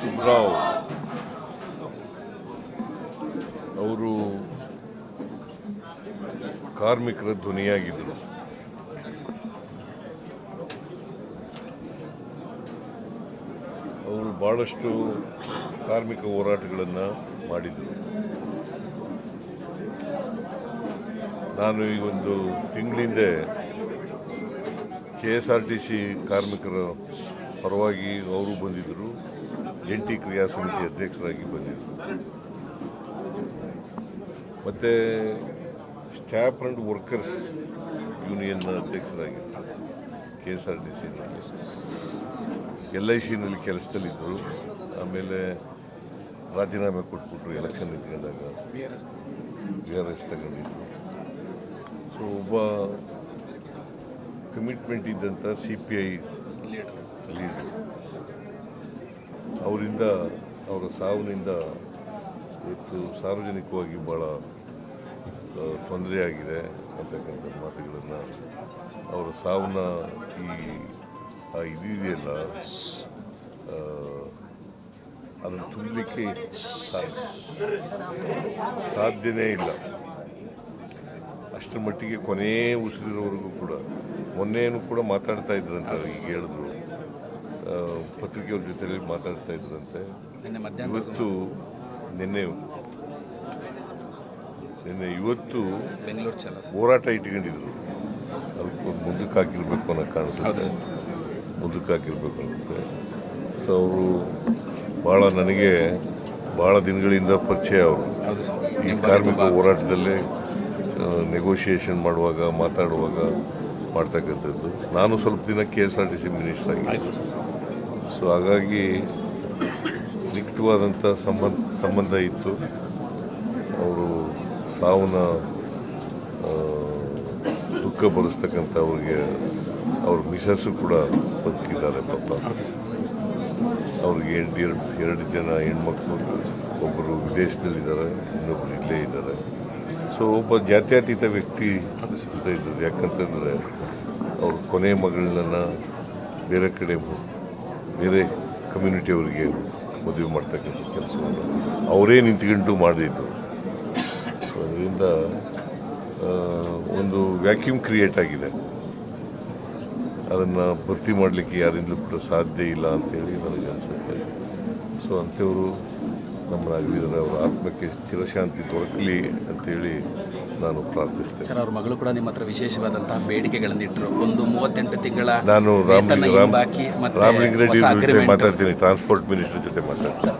ಸುಬ್ರಾವ್ ಅವರು ಕಾರ್ಮಿಕರ ಧ್ವನಿಯಾಗಿದ್ದರು. ಅವರು ಭಾಳಷ್ಟು ಕಾರ್ಮಿಕ ಹೋರಾಟಗಳನ್ನು ಮಾಡಿದರು ನಾನು ಈ ಒಂದು ತಿಂಗಳಿಂದ K S R T C ಕಾರ್ಮಿಕರ ಪರವಾಗಿ ಅವರು ಬಂದಿದ್ದರು. ಜಂಟಿ ಕ್ರಿಯಾ ಸಮಿತಿ ಅಧ್ಯಕ್ಷರಾಗಿ ಬಂದಿದ್ದರು ಮತ್ತು ಸ್ಟಾಫ್ ಆ್ಯಂಡ್ ವರ್ಕರ್ಸ್ ಯೂನಿಯನ್ನ ಅಧ್ಯಕ್ಷರಾಗಿದ್ದರು ಕೆ ಎಸ್ ಆರ್ ಟಿ ಸಿನಲ್ಲಿ ಎಲ್ ಐ ಸಿನಲ್ಲಿ ಕೆಲಸದಲ್ಲಿದ್ದರು. ಆಮೇಲೆ ರಾಜೀನಾಮೆ ಕೊಟ್ಬಿಟ್ರು ಎಲೆಕ್ಷನ್ ನಿಂತ್ಕೊಂಡಾಗ ಜಿ ಆರ್ ಎಸ್ ತಗೊಂಡಿದ್ರು. ಸೊ ಒಬ್ಬ ಕಮಿಟ್ಮೆಂಟ್ ಇದ್ದಂಥ ಸಿ ಪಿ ಐ ಲೀಡರ್ ಅವರ ಸಾವಿನಿಂದ ಇವತ್ತು ಸಾರ್ವಜನಿಕವಾಗಿ ಭಾಳ ತೊಂದರೆಯಾಗಿದೆ ಅಂತಕ್ಕಂಥ ಮಾತುಗಳನ್ನು ಅವರ ಸಾವನ್ನ ಈ ಆ ಇದಿದೆಯಲ್ಲ ಆ, ಅದನ್ನು ತುಂಬಲಿಕ್ಕೆ ಸಾಧ್ಯನೇ ಇಲ್ಲ. ಅಷ್ಟರ ಮಟ್ಟಿಗೆ ಕೊನೆಯೇ ಉಸಿರಿರೋವರೆಗೂ ಕೂಡ ಮೊನ್ನೆಯೂ ಕೂಡ ಮಾತಾಡ್ತಾ ಇದ್ರಂತೆ ಈಗ ಹೇಳಿದ್ರು. ಪತ್ರಿಕೆಯವ್ರ ಜೊತೆಯಲ್ಲಿ ಮಾತಾಡ್ತಾ ಇದ್ರಂತೆ. ಇವತ್ತು ನಿನ್ನೆ ನಿನ್ನೆ ಇವತ್ತು ಬೆಂಗಳೂರು ಚಲ ಹೋರಾಟ ಇಟ್ಕೊಂಡಿದ್ರು. ಅದಕ್ಕೆ ಮುಂದಕ್ಕೆ ಹಾಕಿರ್ಬೇಕು ಅನ್ನೋ ಕಾಣಿಸುತ್ತೆ. ಮುಂದಕ್ಕೆ ಹಾಕಿರ್ಬೇಕು ಸೊ ಅವರು ಭಾಳ ನನಗೆ ಭಾಳ ದಿನಗಳಿಂದ ಪರಿಚಯ ಅವರು. ಈ ಕಾರ್ಮಿಕ ಹೋರಾಟದಲ್ಲೇ ನೆಗೋಷಿಯೇಷನ್ ಮಾಡುವಾಗ ಮಾತಾಡುವಾಗ ಮಾಡ್ತಕ್ಕಂಥದ್ದು. ನಾನು ಸ್ವಲ್ಪ ದಿನ K S R T C ಮಿನಿಸ್ಟ್ರಾಗಿ so ಹಾಗಾಗಿ ನಿಕಟವಾದಂಥ ಸಂಬಂಧ ಸಂಬಂಧ ಇತ್ತು. ಅವರು ಸಾವನ್ನ ದುಃಖ ಭರಿಸ್ತಕ್ಕಂಥ ಅವ್ರಿಗೆ ಅವ್ರ ಮಿಸಸ್ಸು ಕೂಡ ಬದುಕಿದ್ದಾರೆ ಪಾಪ. ಅವ್ರಿಗೆ ಎರಡು ಎರಡು ಎರಡು ಜನ ಹೆಣ್ಮಕ್ಳು ಒಬ್ಬರು ವಿದೇಶದಲ್ಲಿದ್ದಾರೆ ಇನ್ನೊಬ್ಬರು ಇಲ್ಲೇ ಇದ್ದಾರೆ. ಸೊ ಒಬ್ಬ ಜಾತ್ಯತೀತ ವ್ಯಕ್ತಿ ಅಂತ ಇದ್ದದ್ದು. ಯಾಕಂತಂದರೆ ಅವ್ರ ಕೊನೆ ಮಗಳನ್ನ ಬೇರೆ ಕಡೆ ಬೇರೆ ಕಮ್ಯುನಿಟಿಯವರಿಗೆ ಮದುವೆ ಮಾಡ್ತಕ್ಕಂಥ ಕೆಲಸವನ್ನು ಅವರೇ ನಿಂತ್ಕೊಂಡು ಮಾಡಿದ್ದು ಅದರಿಂದ ಒಂದು ವ್ಯಾಕ್ಯೂಮ್ ಕ್ರಿಯೇಟ್ ಆಗಿದೆ. ಅದನ್ನು ಭರ್ತಿ ಮಾಡಲಿಕ್ಕೆ ಯಾರಿಂದಲೂ ಕೂಡ ಸಾಧ್ಯ ಇಲ್ಲ ಅಂತೇಳಿ ನನಗೆ ಅನಿಸುತ್ತೆ. ಸೊ ಅಂಥವರು ನಮ್ಮನ್ನ ಅಗಲಿದ್ದಾರೆ ಅವರ ಆತ್ಮಕ್ಕೆ ಚಿರಶಾಂತಿ ದೊರಕಲಿ ಅಂತೇಳಿ ನಾನು ಪ್ರಾರ್ಥಿಸ್ತೇನೆ. ಸರ್ ಅವ್ರ ಮಗಳು ಕೂಡ ನಿಮ್ಮ ಹತ್ರ ವಿಶೇಷವಾದಂತಹ ಬೇಡಿಕೆಗಳನ್ನು ಇಟ್ಟರು. ಒಂದು ಮೂವತ್ತೆಂಟು ತಿಂಗಳ ನಾನು ರಾಮಲಿಂಗ ರಾಮ್ ರಾಮಲಿಂಗ ರೆಡ್ಡಿ. ಮಾತಾಡ್ತೀನಿ ಟ್ರಾನ್ಸ್ಪೋರ್ಟ್ ಮಿನಿಸ್ಟರ್ ಜೊತೆ ಮಾತಾಡ್ತೀನಿ.